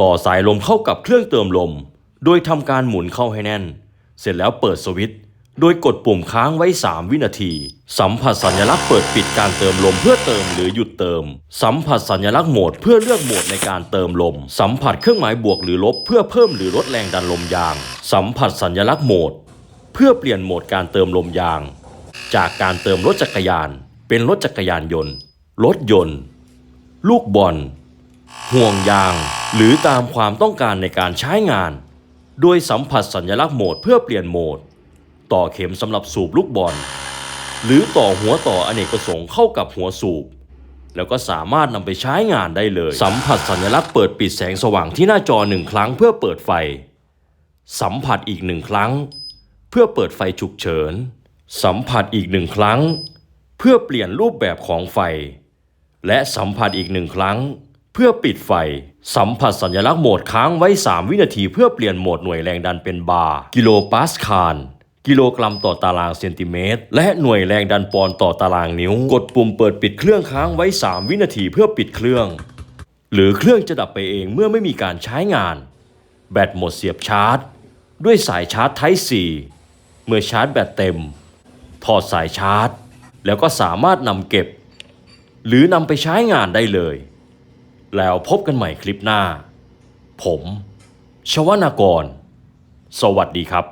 ต่อสายลมเข้ากับเครื่องเติมลม โดยทำการหมุนเข้าให้แน่น เสร็จแล้วเปิดสวิตช์โดยกดปุ่มค้างไว้ 3 วินาที สัมผัสสัญลักษณ์เปิดปิดการเติมลมเพื่อเติมหรือหยุดเติม สัมผัสสัญลักษณ์โหมดเพื่อเลือกโหมดในการเติมลม สัมผัสเครื่องหมายบวกหรือลบเพื่อเพิ่มหรือลดแรงดันลมยาง สัมผัสสัญลักษณ์โหมด เพื่อเปลี่ยนโหมดการเติมลมยาง จากการเติมรถจักรยาน เป็นรถจักรยานยนต์ รถยนต์ ลูกบอลห่วงยาง หรือตามความต้องการในการใช้งาน โดยสัมผัสสัญลักษณ์โหมดเพื่อเปลี่ยนโหมด ต่อเข็มสำหรับสูบลูกบอล หรือต่อหัวต่ออเนกประสงค์เข้ากับหัวสูบ แล้วก็สามารถนำไปใช้งานได้เลย สัมผัสสัญลักษณ์เปิดปิดแสงสว่างที่หน้าจอหนึ่งครั้งเพื่อเปิดไฟ สัมผัสอีกหนึ่งครั้ง เพื่อเปิดไฟฉุกเฉิน สัมผัสอีกหนึ่งครั้ง เพื่อเปลี่ยนรูปแบบของไฟ และสัมผัสอีกหนึ่งครั้ง เพื่อปิดไฟ สัมผัสสัญลักษณ์โหมดค้างไว้ 3 วินาทีเพื่อเปลี่ยนโหมดหน่วยแรงดันเป็นบาร์กิโลปาสคาลกิโลกรัมต่อตารางเซนติเมตร และหน่วยแรงดันปอนด์ต่อตารางนิ้ว กดปุ่มเปิดปิดเครื่องค้างไว้ 3 วินาทีเพื่อปิดเครื่อง หรือเครื่องจะดับไปเองเมื่อไม่มีการใช้งาน แบตหมดเสียบชาร์จ ด้วยสายชาร์จ Type C เมื่อชาร์จแบตเต็ม ถอดสายชาร์จ แล้วก็สามารถนำเก็บ หรือนำไปใช้งานได้เลย แล้วพบกันใหม่คลิปหน้า ผม ชวนากร สวัสดีครับ